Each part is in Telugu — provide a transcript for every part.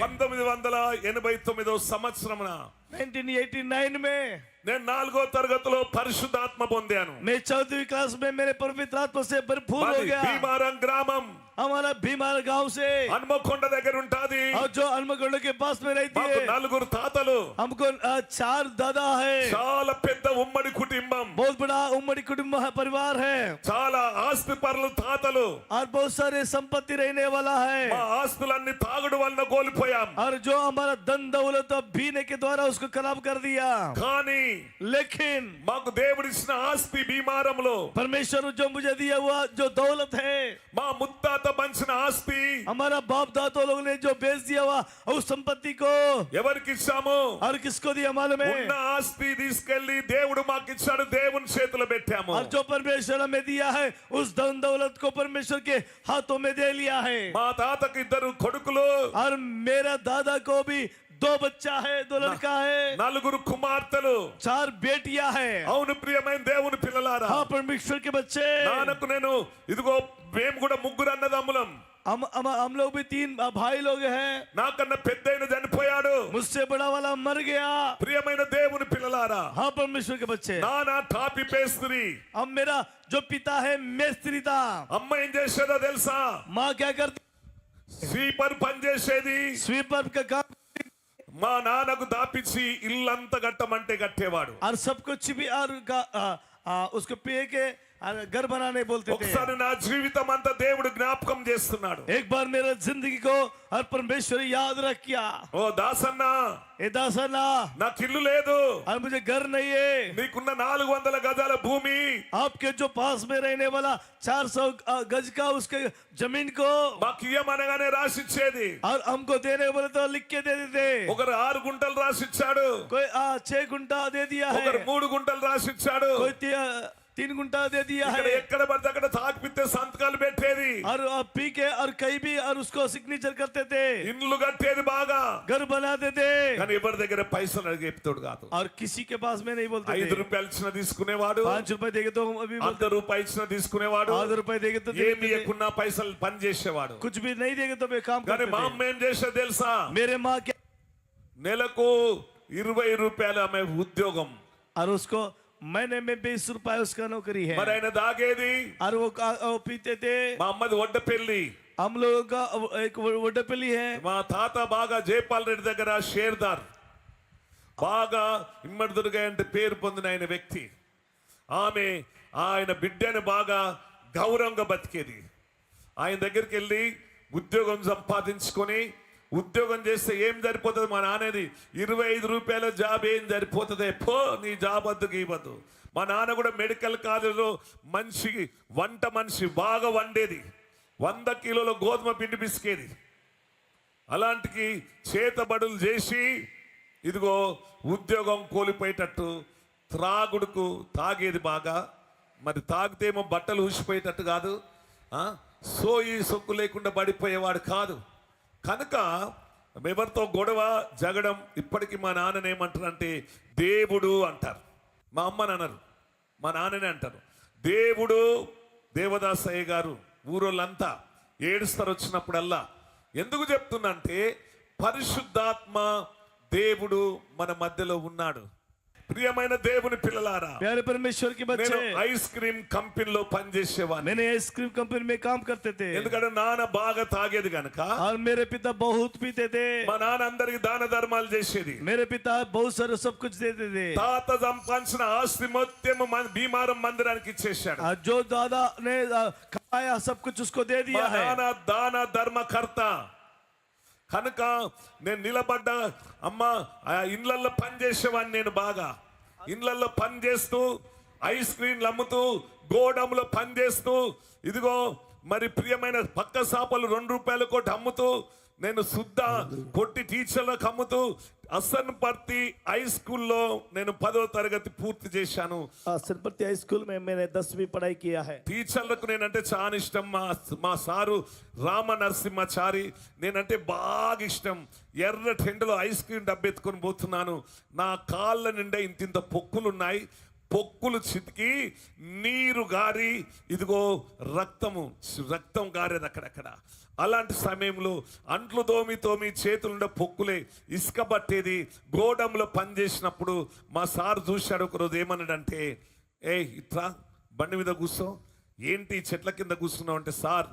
పంతొమ్మిది వందల ఎనభై తొమ్మిదో సంవత్సరం నైన్టీన్ ఎయిటీ నైన్ మే నేను నాలుగో తరగతిలో పరిశుద్ధాత్మ పొందాను. నేను చదువు క్లాస్ మే మేరే పవిత్రాత్మ సే భర్పూర్ గ్రామం. हमारा भीमार गांव से హనుమకొండ దగ్గర ఉంటాది और जो अलमगोंड के पास में रहती మాకు है నలుగురు తాతలు हमको अ, चार दादा है చాలా పెద్ద ఉమ్మడి కుటుంబం बहुत बड़ा उम्मड़ी कुटुंब है, परिवार है చాలా ఆస్తి పరులు తాతలు और बहुत सारे संपत्ति रहने वाला है మా ఆస్తులన్నీ తాగుడు వలన కోల్పోయాం और जो हमारा धन दौलत पीने के द्वारा उसको खराब कर दिया కానీ लेकिन మాకు దేవుడిచ్చిన ఆస్తి భీమారంలో परमेश्वर ने जो मुझे दिया हुआ जो दौलत है మా ముత్తాత పంచిన ఆస్తి हमारा बाप दादो लोग ने जो बेच दिया हुआ उस संपत्ति को ఎవరికి ఇచ్చాము और किसको दिया मालूम ఉన్న है ఆస్తి తీసుకెళ్లి దేవుడు మాకు ఇచ్చాడు దేవుని చేతిలో పెట్టాము और जो परमेश्वर हमें दिया है उस धन दौलत को परमेश्वर के हाथों में दे लिया है మా తాతకి ఇద్దరు కొడుకులు और मेरा दादा को भी दो बच्चा है दो लड़का है నలుగురు కుమార్తెలు चार बेटियां है అవును ప్రియమైన దేవుని పిల్లలారా हाँ परमेश्वर के बच्चे నాన్నకు నేను ఇదిగో మేము కూడా ముగ్గురు అన్నదమ్ములం हम हम हम लोग भी तीन भाई लोग हैं నాకన్నా పెద్దయిన చనిపోయాడు मुझसे बड़ा वाला मर गया ప్రియమైన దేవుని పిల్లలారా हाँ परमेश्वर के बच्चे నాన్న టాపి పేస్త్రి अब मेरा जो पिता है मेस्त्री था అమ్మ ఏం చేసేదో తెలుసా माँ क्या करती స్వీపర్ పని చేసేది स्वीपर का काम మా నాన్నకు దాపిచ్చి ఇల్లంతా కట్టమంటే కట్టేవాడు और सब कुछ भी और का- आ, आ, उसको पिए के ఒకసారి నా జీవితం అంతా దేవుడు జ్ఞాపకం చేస్తున్నాడు. నాకు లేదు. నీకున్న నాలుగు వందల గజాల భూమి. జమీన్ రాసిచ్చేది. ఒకరు ఆరు గుంటలు రాసిచ్చాడు. చే మూడు గుంటలు రాసిచ్చాడు. ती, तीन गुंटा दे दिया ఇక్కడ है ఎక్కడ పడితే అక్కడ తాకిపిస్తే సంతకాలు పెట్టేది और आ, पी के और कहीं भी और उसको सिग्नेचर करते थे ఇండ్లు కట్టేది బాగా घर बनाते थे కానీ ఎవరి దగ్గర పైసలు అడిగి చెప్తాడు కాదు और किसी के पास में नहीं बोलते ఐదు थे రూపాయలు ఇచ్చిన తీసుకునేవాడు पांच रुपए देंगे तो हम अभी అర్ధ बोलते రూపాయి ఇచ్చిన తీసుకునేవాడు आधा रुपए देंगे तो ఏమి देते थे। ఎక్కున్నా పైసలు పని చేసేవాడు कुछ भी नहीं देंगे तो वे काम కానీ करते మా थे అమ్మ ఏం చేసే తెలుసా मेरे माँ क्या నెలకు ఇరవై రూపాయలు ఆమె ఉద్యోగం और उसको महीने में बीस रुपए उसका नौकरी है మరి ఆయన దాగేది और वो, का- वो पीते थे మా అమ్మది వడ్డ పెళ్లి हम लोगों का एक वोडपली है మా తాత బాగా జయపాల్ రెడ్డి దగ్గర షేర్దార్ బాగా ఇమ్మడి దుర్గయ్య అంటే పేరు పొందిన ఆయన వ్యక్తి ఆమె ఆయన బిడ్డని బాగా గౌరవంగా బతికేది ఆయన దగ్గరికి వెళ్ళి ఉద్యోగం సంపాదించుకొని ఉద్యోగం చేస్తే ఏం సరిపోతుంది? మా నాన్నది ఇరవై ఐదు రూపాయల జాబ్ ఏం సరిపోతుంది? పో నీ జాబ్ వద్దుకు ఇవ్వద్దు. మా నాన్న కూడా మెడికల్ కాలేజీలో మనిషి వంట మనిషి బాగా వండేది. వంద కిలోల గోధుమ పిండి పిసికేది. అలాంటికి చేతబడులు చేసి ఇదిగో ఉద్యోగం కోల్పోయేటట్టు త్రాగుడుకు తాగేది బాగా. మరి తాగితేమో బట్టలు ఊసిపోయేటట్టు కాదు. సోయి సొక్కు లేకుండా పడిపోయేవాడు కాదు. కనుక ఎవరితో గొడవ జగడం ఇప్పటికీ మా నాన్నని ఏమంటారంటే దేవుడు అంటారు. మా అమ్మని అనరు మా నాన్ననే అంటారు. దేవుడు దేవదాసయ్య గారు ఊరోళ్ళంతా ఏడుస్తారు వచ్చినప్పుడల్లా ఎందుకు చెప్తున్నంటే పరిశుద్ధాత్మ దేవుడు మన మధ్యలో ఉన్నాడు. ప్రియమైన దేవుని పిల్లలారా प्यारे परमेश्वर के నేను बच्चे ఐస్ క్రీమ్ కంపెనీలో పనిచేసేవాడిని मैंने आइसक्रीम कंपनी में काम करते थे ఎందుకంటే నాన్న బాగా తాగేది గనక और मेरे पिता बहुत पीते थे మా నాన్న అందరికి దాన ధర్మాలు చేసేది मेरे पिता बहुत सारे सब कुछ देते थे తాత సంపాదించిన ఆస్తి మొత్తం మన భీమారం మందిరానికి ఇచ్చేసాడు और जो दादा ने आ, खाया सब कुछ उसको दे మా दिया है నాన్న దాన ధర్మకర్త కనుక నేను నిలబడ్డ అమ్మ ఆ ఇండ్లల్లో పని చేసేవాడిని నేను బాగా. ఇండ్లల్లో పని చేస్తూ ఐస్ క్రీమ్లు అమ్ముతూ గోడంలో పని చేస్తూ ఇదిగో మరి ప్రియమైన పక్క సాపలు రెండు రూపాయల కోటి అమ్ముతూ నేను శుద్ధ కొట్టి టీచర్లకు అమ్ముతూ అసన్పర్తి హై స్కూల్లో నేను పదో తరగతి పూర్తి చేశాను. అసన్పర్తి హై స్కూల్ దశమి పడాయి టీచర్లకు నేనంటే చాలా ఇష్టం. మా మా సారు రామ నరసింహచారి నేనంటే బాగా ఇష్టం. ఎర్ర టెండలో ఐస్ క్రీమ్ డబ్బెత్తుకొని పోతున్నాను. నా కాళ్ళ నిండా ఇంత ఇంత పొక్కులు ఉన్నాయి పొక్కులు చితికి నీరు గారి ఇదిగో రక్తము రక్తం గారేది అక్కడక్కడ. అలాంటి సమయంలో అంట్లు తోమి తోమి చేతులుండే పొక్కులే ఇసుక పట్టేది గోడంలో పనిచేసినప్పుడు మా సార్ చూశాడు ఒకరోజు ఏమన్నాడంటే ఏ ఇట్లా బండి మీద కూర్చో. ఏంటి చెట్ల కింద కూర్చున్నావు? అంటే సార్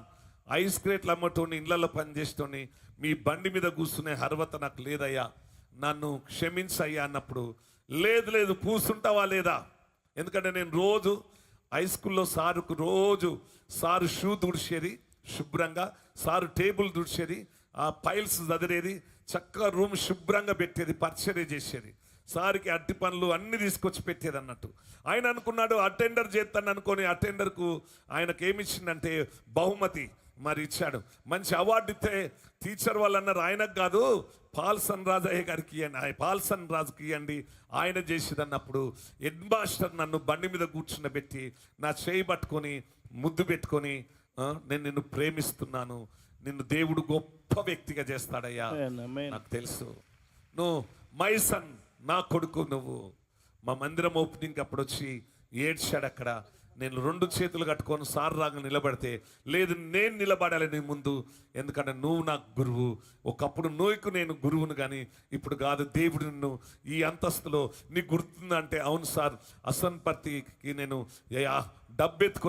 ఐస్ క్రేట్లు అమ్మటోని ఇళ్ళలో పనిచేస్తోని మీ బండి మీద కూర్చునే అర్హత నాకు లేదయ్యా. నన్ను క్షమించయ్యా అన్నప్పుడు లేదు లేదు కూర్చుంటావా లేదా? ఎందుకంటే నేను రోజు హై స్కూల్లో సారుకు రోజు సారు షూ తుడిచేది శుభ్రంగా సారు టేబుల్ తుడిచేది ఆ పైల్స్ చదిరేది చక్కగా రూమ్ శుభ్రంగా పెట్టేది పరిచర్య చేసేది. సార్కి అట్టి పనులు అన్ని తీసుకొచ్చి పెట్టేది అన్నట్టు. ఆయన అనుకున్నాడు అటెండర్ చేస్తాను అనుకొని అటెండర్కు ఆయనకు ఏమి ఇచ్చిందంటే బహుమతి. మరి ఇచ్చాడు. మంచి అవార్డు ఇస్తే టీచర్ వాళ్ళు అన్నారు ఆయనకు కాదు పాల్సన్ రాజయ్య గారికి ఇవ్వండి ఆయన పాల్సన్ రాజుకి ఇవ్వండి ఆయన చేసేది అన్నప్పుడు హెడ్ మాస్టర్ నన్ను బండి మీద కూర్చున్నబెట్టి నా చేయి పట్టుకొని ముద్దు పెట్టుకొని "ఆ, నేను నిన్ను ప్రేమిస్తున్నాను. నిన్ను దేవుడు గొప్ప వ్యక్తిగా చేస్తాడయ్యా. నాకు తెలుసు. నువ్వు మై సన్ నా కొడుకు నువ్వు. మా మందిరం ఓపెనింగ్ అప్పుడు వచ్చి ఏడ్చాడు అక్కడ నేను రెండు చేతులు కట్టుకొని సార్ రాగా నిలబడితే లేదు నేను నిలబడాలి నీ ముందు. ఎందుకంటే నువ్వు నాకు గురువు. ఒకప్పుడు నువ్వుకు నేను గురువును కానీ ఇప్పుడు కాదు దేవుడు నిన్ను. ఈ అంతస్తులో నీకు గుర్తుందంటే అవును సార్ అసన్పర్తికి నేను యా-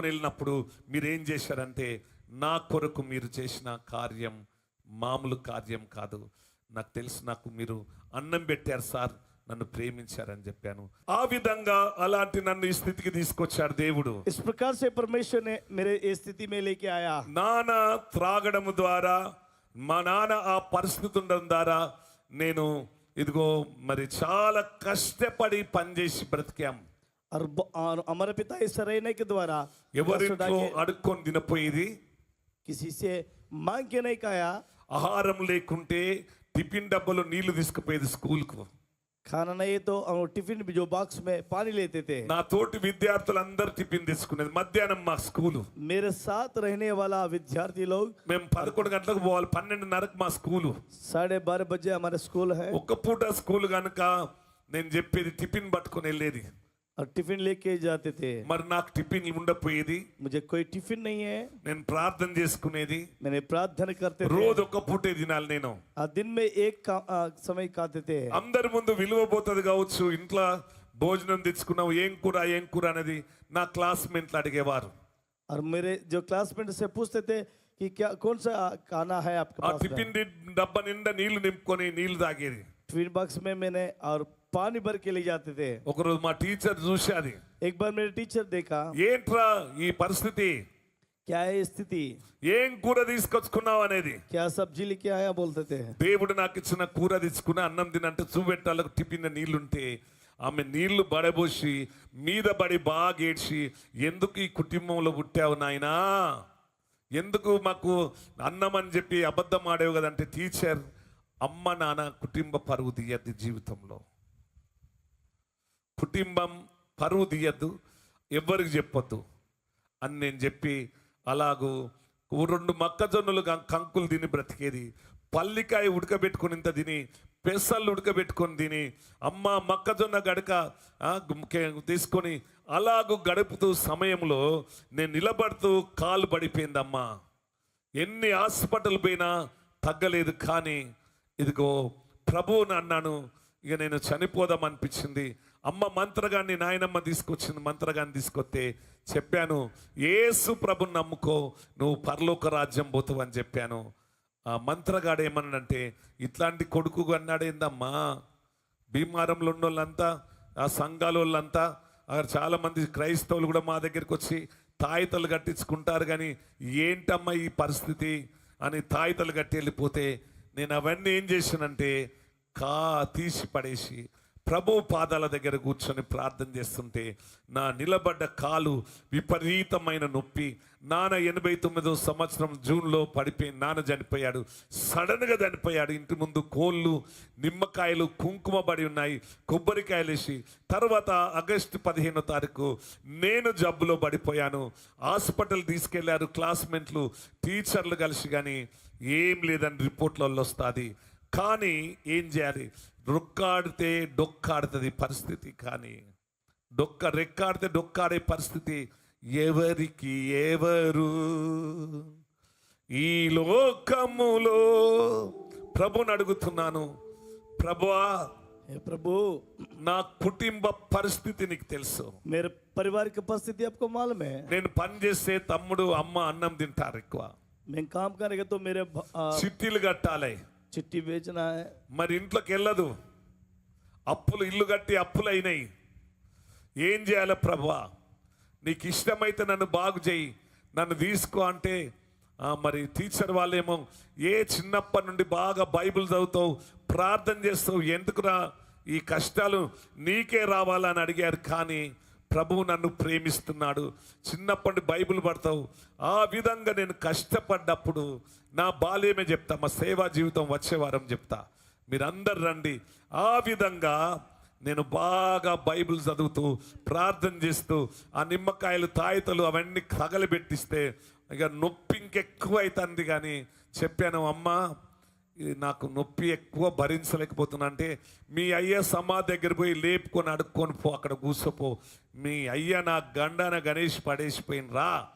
వెళ్ళినప్పుడు మీరేం చేశారంటే నా కొరకు మీరు చేసిన కార్యం మామూలు కార్యం కాదు. నాకు తెలుసు నాకు మీరు అన్నం పెట్టారు సార్. నన్ను ప్రేమించారని చెప్పాను ఆ విధంగా అలాంటి నన్ను ఈ స్థితికి తీసుకొచ్చాడు దేవుడు इस प्रकार से परमेश्वर ने मेरे इस स्थिति में लेके आया నాన్న త్రాగడము ద్వారా మా నాన్న ఆ పరిస్థితి ఉండడం ద్వారా నేను ఇదిగో మరి చాలా కష్టపడి పనిచేసి బ్రతికాం और, ब- और हमारे पिता इस रहने के द्वारा ఎవరింట్లో అడుక్కొని తినపోయేది किसी से मांग के नहीं खाया ఆహారం లేకుంటే టిఫిన్ డబ్బాలో నీళ్లు తీసుకుపోయేది స్కూల్కు खाना नहीं तो हम टिफिन में जो बॉक्स में पानी लेते थे నా తోటి విద్యార్థులందరూ టిఫిన్ తీసుకునేది మధ్యాహ్నం మా స్కూలు मेरे साथ रहने वाला विद्यार्थी लोग మేము పదకొండు గంటలకు పోవాలి పన్నెండున్నరకు మా స్కూలు साढ़े बारह बजे हमारे स्कूल है ఒక్క పూట స్కూల్ కనుక నేను చెప్పేది టిఫిన్ పట్టుకొని వెళ్ళేది और टिफिन लेके जाते थे మరి నాకు టిఫిన్ ఉండపోయేది मुझे कोई टिफिन नहीं है నేను ప్రార్థన చేసుకునేది मैंने प्रार्थना करते थे రోజు ఒక్క పూటే తినాలి నేను और दिन में एक का, आ, समय खाते थे అందరి ముందు విలువ పోతుంది కావచ్చు ఇంట్లో భోజనం తెచ్చుకున్నావు ఏం కూర ఏం కూర అనేది నా క్లాస్మేట్లు అడిగేవారు और मेरे जो क्लासमेट से पूछते थे कि क्या कौन सा खाना है आपके ఆ पास में? టిఫిన్ డి- డబ్బా నిండా నీళ్లు నింపుకొని నీళ్లు తాగేది टिफिन बॉक्स में मैंने और पानी भर के ले जाते थे ఒకరోజు మా టీచర్ చూసేది एक बार मेरे टीचर देखा ఏంట్రా ఈ పరిస్థితి क्या है स्थिति ఏం కూర తీసుకొచ్చుకున్నావు అనేది क्या सब्जी लेके आया बोलते थे దేవుడు నాకు ఇచ్చిన కూర తెచ్చుకుని అన్నం తినంటే చూపెట్టాలకు టిఫిన్ నీళ్లుంటే ఆమె నీళ్లు బడబోసి మీద పడి బాగా ఏడ్చి ఎందుకు ఈ కుటుంబంలో పుట్టావు నాయనా ఎందుకు మాకు అన్నం అని చెప్పి అబద్ధం ఆడేవు కదంటే టీచర్ అమ్మ నాన్న కుటుంబ పరువు తీయద్దు జీవితంలో కుటుంబం పరువు తీయద్దు ఎవ్వరికి చెప్పొద్దు అని నేను చెప్పి అలాగూ రెండు మొక్కజొన్నలు కంకులు తిని బ్రతికేది. పల్లికాయ ఉడకబెట్టుకుని ఇంత తిని పెసళ్ళు ఉడకబెట్టుకొని తిని అమ్మ మొక్కజొన్న గడక తీసుకొని అలాగూ గడుపుతూ సమయంలో నేను నిలబడుతూ కాలు పడిపోయిందమ్మా. ఎన్ని హాస్పిటల్ పోయినా తగ్గలేదు కానీ ఇదిగో ప్రభువుని అన్నాను ఇక నేను చనిపోదాం అనిపించింది. అమ్మ మంత్రగాన్ని నాయనమ్మ తీసుకొచ్చింది మంత్రగాన్ని తీసుకొస్తే చెప్పాను ఏసు ప్రభుని నమ్ముకో నువ్వు పరలోక రాజ్యం పోతావు అని చెప్పాను. ఆ మంత్రగాడు ఏమన్నాడంటే ఇట్లాంటి కొడుకు అన్నాడేందమ్మా భీమారంలో ఉన్న వాళ్ళంతా ఆ సంఘాల వాళ్ళంతా అక్కడ చాలామంది క్రైస్తవులు కూడా మా దగ్గరికి వచ్చి తాయితలు కట్టించుకుంటారు కానీ ఏంటమ్మా ఈ పరిస్థితి? అని తాయితలు కట్టి వెళ్ళిపోతే నేను అవన్నీ ఏం చేశానంటే కా తీసి పడేసి ప్రభు పాదాల దగ్గర కూర్చొని ప్రార్థన చేస్తుంటే నా నిలబడ్డ కాలు విపరీతమైన నొప్పి. నాన్న ఎనభై తొమ్మిదో సంవత్సరం జూన్లో పడిపోయి నాన్న చనిపోయాడు. సడన్గా చనిపోయాడు. ఇంటి ముందు కోళ్ళు నిమ్మకాయలు కుంకుమ పడి ఉన్నాయి. కొబ్బరికాయలు వేసి తర్వాత ఆగస్టు పదిహేనో తారీఖు నేను జబ్బులో పడిపోయాను. హాస్పిటల్ తీసుకెళ్ళారు క్లాస్మేట్లు టీచర్లు కలిసి కానీ ఏం లేదని రిపోర్ట్లలో వస్తుంది. కానీ ఏం చేయాలి? రొక్కాడితే డొక్కాడుతుంది పరిస్థితి కానీ డొక్క రెక్కాడితే డొక్కాడే పరిస్థితి ఎవరికి ఎవరు ఈ లోకములో ప్రభుని అడుగుతున్నాను ప్రభువా हे प्रभु నా కుటుంబ పరిస్థితి నీకు తెలుసు मेरे परिवार की परिस्थिति आपको मालूम है నేను పని చేస్తే తమ్ముడు అమ్మ అన్నం తింటారు ఎక్కువ मैं काम करेंगे तो मेरे भ- आ, చిట్టీలు కట్టాలి చిట్టి వేచిన మరి ఇంట్లోకి వెళ్ళదు. అప్పులు ఇల్లు కట్టి అప్పులు అయినాయి ఏం చేయాలి ప్రభా? నీకు ఇష్టమైతే నన్ను బాగు చేయి. నన్ను తీసుకో అంటే మరి టీచర్ వాళ్ళేమో ఏ చిన్నప్పటి నుండి బాగా బైబిల్ చదువుతావు ప్రార్థన చేస్తావు ఎందుకురా ఈ కష్టాలు? నీకే రావాలని అడిగారు కానీ ప్రభువు నన్ను ప్రేమిస్తున్నాడు. చిన్నప్పటి బైబిల్ పడతావు. ఆ విధంగా నేను కష్టపడ్డప్పుడు నా బాల్యమే చెప్తా మా సేవా జీవితం వచ్చే వారం చెప్తా. మీరందరు రండి. ఆ విధంగా నేను బాగా బైబిల్ చదువుతూ ప్రార్థన చేస్తూ ఆ నిమ్మకాయలు తాయితలు అవన్నీ తగలబెట్టిస్తే ఇక నొప్పి ఇంకెక్కువ అవుతుంది కానీ చెప్పాను అమ్మా ఇది నాకు నొప్పి ఎక్కువ భరించలేకపోతున్నా అంటే మీ అయ్య సమా దగ్గర పోయి లేపుకొని అడుక్కొని పో అక్కడ కూర్చోపో. మీ అయ్య నా గండాన గణేష్ పడేసిపోయిన రా.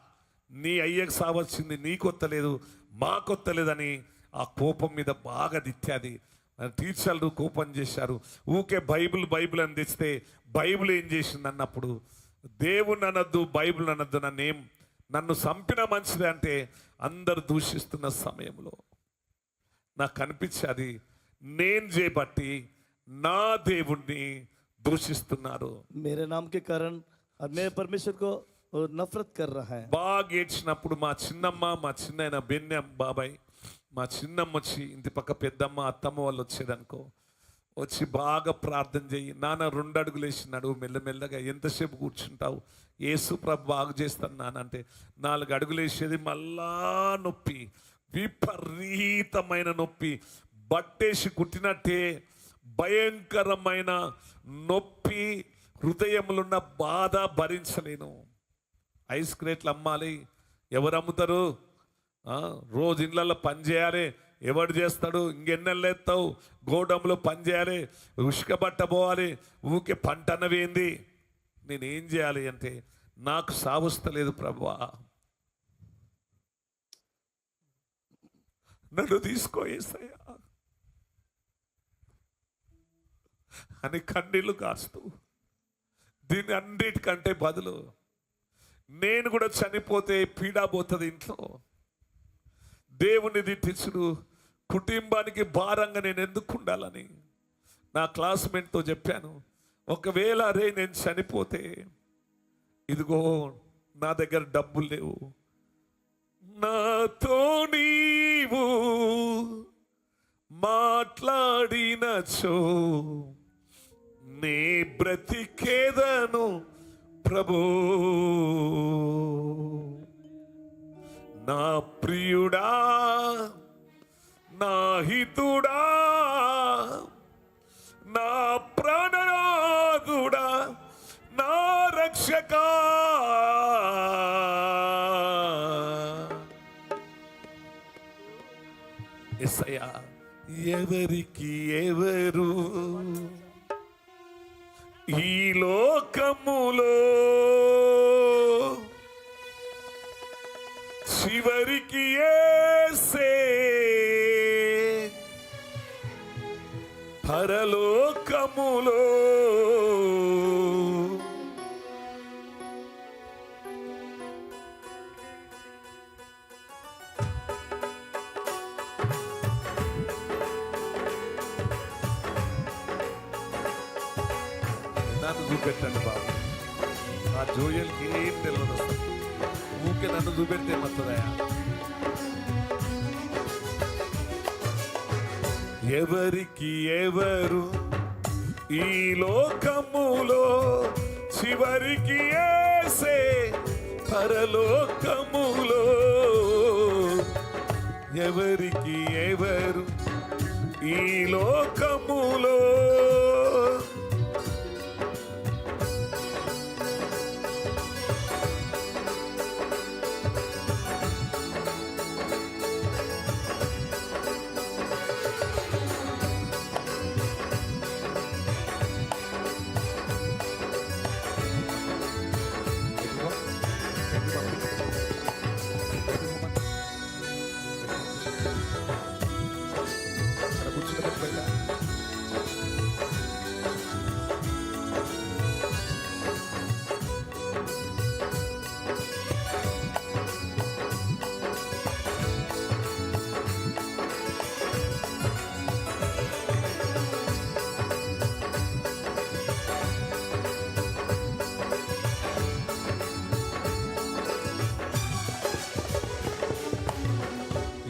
నీ అయ్యకు సావచ్చింది నీకొత్తలేదు మాకొత్తలేదని ఆ కోపం మీద బాగా దిత్యాది టీచర్లు కోపం చేశారు. ఊకే బైబిల్ బైబిల్ అని తెస్తే బైబిల్ ఏం చేసింది అన్నప్పుడు దేవుని అనద్దు బైబిల్ అనద్దు నన్నేం నన్ను చంపిన మంచిది అంటే అందరు దూషిస్తున్న సమయంలో. నాకు అనిపించేది నేను చేయబట్టి నా దేవుణ్ణి దూషిస్తున్నారు. మేరే నామకి కరణ్ అది మే కో నఫరత్ కర్ రహా బాగా ఏడ్చినప్పుడు మా చిన్నమ్మ మా చిన్నయన బెన్న బాబాయ్ మా చిన్నమ్మ వచ్చి ఇంటి పక్క పెద్దమ్మ అత్తమ్మ వాళ్ళు వచ్చేదనుకో వచ్చి బాగా ప్రార్థన చేయి నాన్న రెండు అడుగులు వేసినాడు మెల్లమెల్లగా ఎంతసేపు కూర్చుంటావు? ఏసు ప్రభు బాగు చేస్తాను నాన్న అంటే నాలుగు అడుగులు వేసేది మళ్ళా నొప్పి. విపరీతమైన నొప్పి. బట్టేసి కుట్టినట్టే భయంకరమైన నొప్పి హృదయములున్న బాధ భరించలేను. ఐస్ క్రేట్లు అమ్మాలి. ఎవరు అమ్ముతారు? రోజు ఇళ్ళల్లో పని చేయాలి. ఎవడు చేస్తాడు? ఇంకెన్నెళ్ళు ఎత్తావు? గోడంలో పని చేయాలి. ఉష్క బట్ట పోవాలి. ఊకే పంట అన్నవేంది నేనేం చేయాలి అంటే నాకు సావస్తలేదు ప్రభా. నన్ను తీసుకో ఏసయ్యా. అని కన్నీళ్ళు కాస్తూ దీన్ని అన్నిటికంటే బదులు నేను కూడా చనిపోతే పీడా పోతుంది ఇంట్లో. దేవుని దిట్టించుడు కుటుంబానికి భారంగా నేను ఎందుకు ఉండాలని నా క్లాస్మేట్తో చెప్పాను. ఒకవేళ రే నేను చనిపోతే ఇదిగో నా దగ్గర డబ్బులు లేవు. నాతో నీవు మాట్లాడినచో నే బ్రతికేదను ప్రభు. నా ప్రియుడా నా హితుడా నా ఎవరికి ఎవరు? ఈ లోకములో చివరికి ఏసే పరలోకములో నన్ను చూపెట్టండి బాబు. ఆ జోయల్కి ఏం తెలియదు అసలు. ఊకే నన్ను చూపెడితే ఏమవుతుందయా ఎవరికి ఎవరు ఈ లోకములో చివరికి ఏసే పరలోకములో? ఎవరికి ఎవరు ఈ లోకములో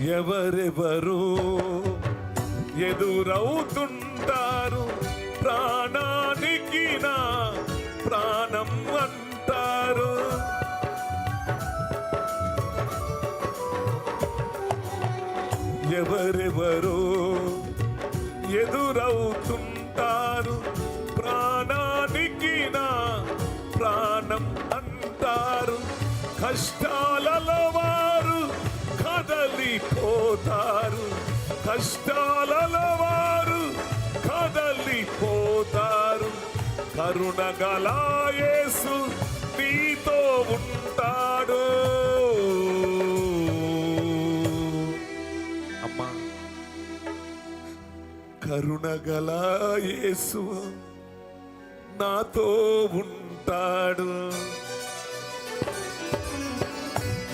ఎవరెవరు ఎదురవుతుంటారు ప్రాణానికి నా ప్రాణం అంటారు. ఎవరెవరు పోతారు. కష్టాలలో వారు కదలిపోతారు. కరుణగలాయేసు నీతో ఉంటాడు. అమ్మా. కరుణ గలాయేసు నాతో ఉంటాడు.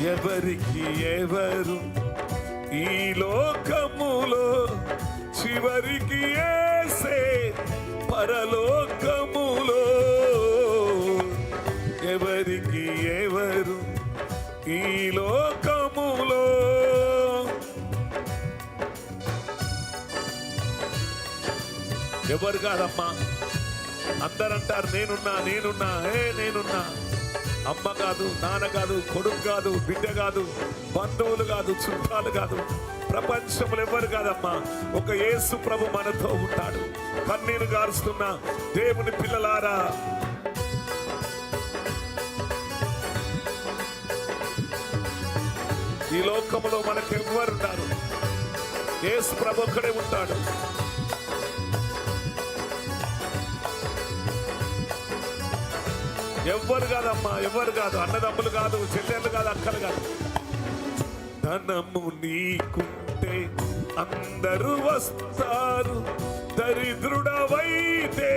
ఎవరికి ఎవరు ఈ లోకములో చివరికి ఏసే పరలోకములో. ఎవరికి ఎవరు ఈ లోకములో? ఎవరు కాదమ్మా? అందరంటారు నేనున్నా నేనున్నా ఏ నేనున్నా. అమ్మ కాదు నాన్న కాదు కొడుకు కాదు బిడ్డ కాదు బంధువులు కాదు చుట్టాలు కాదు. ప్రపంచంలో ఎవరు కాదమ్మా? ఒక యేసు ప్రభు మనతో ఉంటాడు. కన్నీరు గారుస్తున్న దేవుని పిల్లలారా. ఈ లోకంలో మనకు ఉంటారు యేసు ప్రభు ఒక్కడే ఉంటాడు. ఎవ్వరు కాదమ్మా ఎవరు కాదు. అన్నదమ్ములు కాదు చెల్లెళ్ళు కాదు అక్కలు కాదు. ధనము నీకుంటే అందరూ వస్తారు. దరిద్రుడవైతే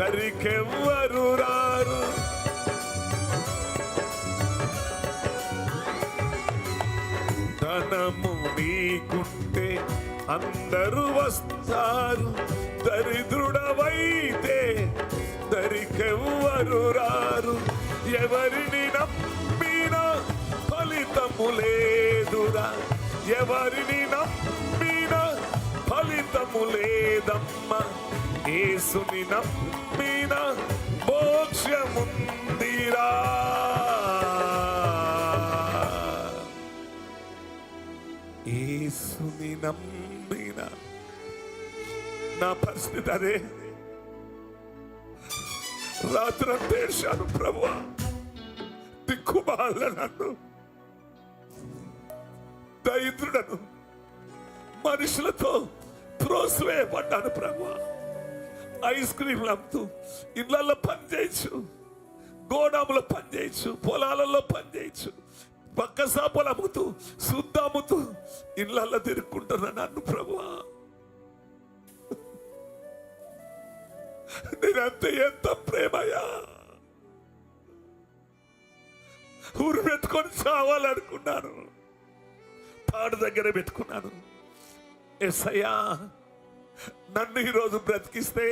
దరికెవ్వరు రారు. ధనము నీకుంటే అందరూ వస్తారు. దరిద్రుడవైతే దరికెవ్వరు వారు ఎవరిని నమ్మినా ఫలితము లేదురా. ఎవరిని నమ్మినా ఫలితము లేదమ్మా. యేసుని నమ్మిన మోక్షముందిరా. యేసుని నమ్మిన. నా పరిస్థితి అదే. రాత్రంతా ఏడ్చాను ప్రభు దిక్కుమాల నన్ను దరిద్రుడను మనుషులతో త్రోసివేయబడ్డాను ప్రభు. ఐస్ క్రీమ్లు అమ్ముతూ ఇళ్ళలో పని చేయొచ్చు గోడాములో పని చేయొచ్చు పొలాలలో పని చేయొచ్చు పక్క సాపలు అమ్ముతూ శుద్ధ అమ్ముతూ ఇళ్ళలో తిరుక్కుంటున్నా నన్ను ప్రభువా నేనంత ఎంత ప్రేమయా ఊరు పెట్టుకొని చావాలనుకున్నాను తాడు దగ్గర పెట్టుకున్నాను ఎస్సయ్యా నన్ను ఈరోజు బ్రతికిస్తే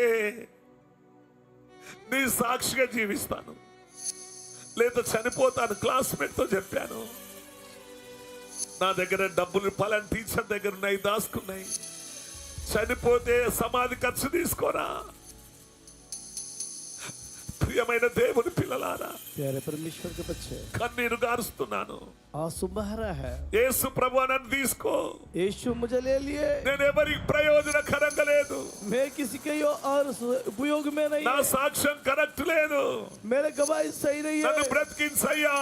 నీ సాక్షిగా జీవిస్తాను లేదా చనిపోతాను క్లాస్మేట్తో చెప్పాను నా దగ్గర డబ్బులు పలాని టీచర్ దగ్గర ఉన్నాయి దాసుకున్నాయి చనిపోతే సమాధి ఖర్చు తీసుకోరా ప్రియమైన దేవుని పిల్లలారా प्यारे परमेश्वर के बच्चे కన్నీరు గారుస్తున్నాను आंसू बह रहा है యేసు ప్రభు నన్ను తీసుకో यीशु मुझे ले लिए నేను ఎవరికి ప్రయోజనకరంగా లేదు मैं किसी के यो और उपयोग में नहीं నా సాక్ష్యం కరెక్ట్ లేదు मेरे गवाही सही नहीं నన్ను है బ్రతికించయ్యా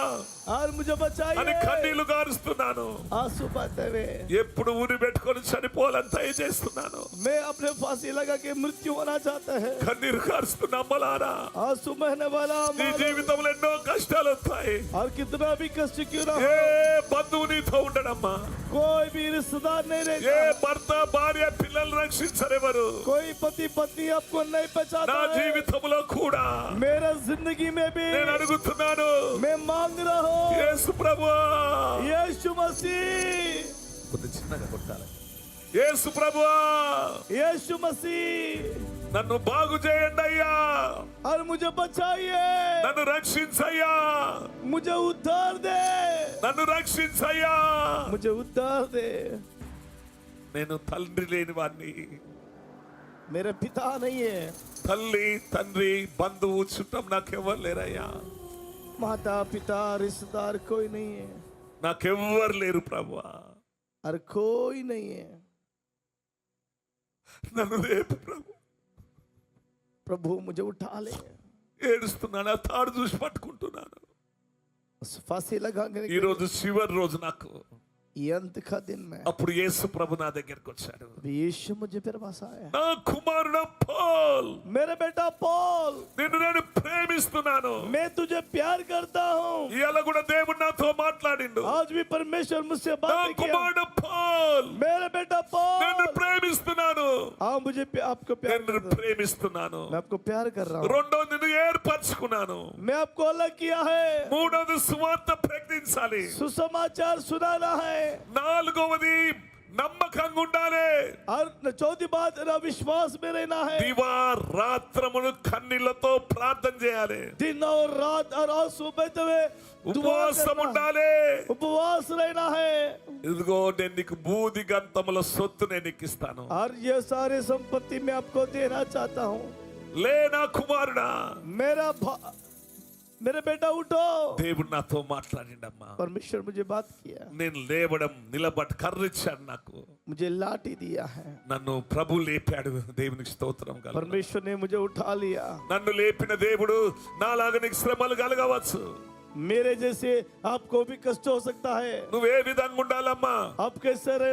और मुझे అని बचाइए కన్నీళ్లు గారుస్తున్నాను आंसू बहते हुए ఎప్పుడు ఊరి పెట్టుకొని చనిపోవాలని దయచేస్తున్నాను मैं अपने फांसी लगा के मृत्यु होना चाहता है కన్నీరు కారుస్తున్న అమ్మలారా आंसू बहने वाला నీ मानव జీవితంలో ఎన్నో కష్టాలు వస్తాయి और कितना भी कष्ट क्यों ना ఏ हो బంధువు నీతో ఉండడమ్మా कोई भी रिश्तेदार नहीं ఏ रहता భర్త భార్య పిల్లలు రక్షించరెవరు कोई पति पत्नी आपको नहीं నా पहचानता है జీవితంలో కూడా मेरा जिंदगी में भी నేను అడుగుతున్నాను मैं मांग रहा हूँ యేసు ప్రభు यीशु मसीह కొద్ది చిన్నగా కొట్టాలి యేసు ప్రభు यीशु मसीह నన్ను బాగు చేయండి అయ్యా और मुझे बचाइए నన్ను రక్షించయ్యా मुझे उद्धार दे నన్ను రక్షించయ్యా मुझे उद्धार दे నేను తండ్రి లేని వాడిని मेरे पिता नहीं है తల్లి తండ్రి బంధువు చుట్టం నాకెవ్వరు లేరయ్యా माता पिता रिश्तेदार कोई नहीं है నాకెవ్వరు లేరు ప్రభు और कोई नहीं है నన్ను లేపు ప్రభు प्रभु मुझे उठा ले ఏడుస్తున్నాను ఆ తాడు చూసి పట్టుకుంటున్నాను उस फांसी लगाने ఈ के రోజు చివరి రోజు నాకు ఈ అంతక దిన్ మే అప్పుడు యేసు ప్రభు నా దగ్గరికి వచ్చాడు యేసు ముజే పేరు వసాయా నా కుమారుడు పాల్ మేరే బేటా పాల్ నిన్ను నేను ప్రేమిస్తున్నాను మే తుజే ప్యార్ కర్తా హూ ఇయాల కూడా దేవుడు నాతో మాట్లాడిండు ఆజ్ వి పరమేశ్వర్ ముస్సే బాత్ కియా నా కుమారుడు పాల్ మేరే బేటా పాల్ నిన్ను ప్రేమిస్తున్నాను ఆ ముజే ఆప్కో ప్యార్ నిన్ను ప్రేమిస్తున్నాను మే ఆప్కో ప్యార్ కర్ రహా హూ రెండో నిన్ను ఏర్పరచుకున్నాను మే ఆప్కో అలగ్ కియా హై మూడోది సువార్త ప్రకటించాలి సుసమాచార్ సునానా హై నాలుగవది నమ్మకంగా ఉండాలి చౌతి బాత్ నా విశ్వాస్ మే రేనా హై దివా రాత్రములు కన్నీళ్లతో ప్రార్థన చేయాలి దినో రాత్ అరా సుబతవే ఉపవాసం ఉండాలి ఉపవాస్ రేనా హై ఇదిగో నేను నీకు బూది గంతముల సొత్తు నేను నీకు ఇస్తాను ఆర్ ఏ సారే సంపత్తి మే ఆప్కో దేనా చాతా హూం లేనా కుమారుడా మేరా मेरे बेटा उठो దేవుడు నాతో మాట్లాడిండమ్మా परमेश्वर मुझे बात किया నేను లేవడం నిలబడి కర్రిచ్చాడు నాకు मुझे लाठी दिया है నన్ను ప్రభు లేపాడు దేవునికి స్తోత్రం కల परमेश्वर ने मुझे उठा लिया నన్ను లేపిన దేవుడు నాలాగా నీకు శ్రమలు కలగవచ్చు मेरे जैसे आपको भी कष्ट हो सकता है నువ్వు ఏ విధంగా ఉండాలమ్మా आप कैसे रह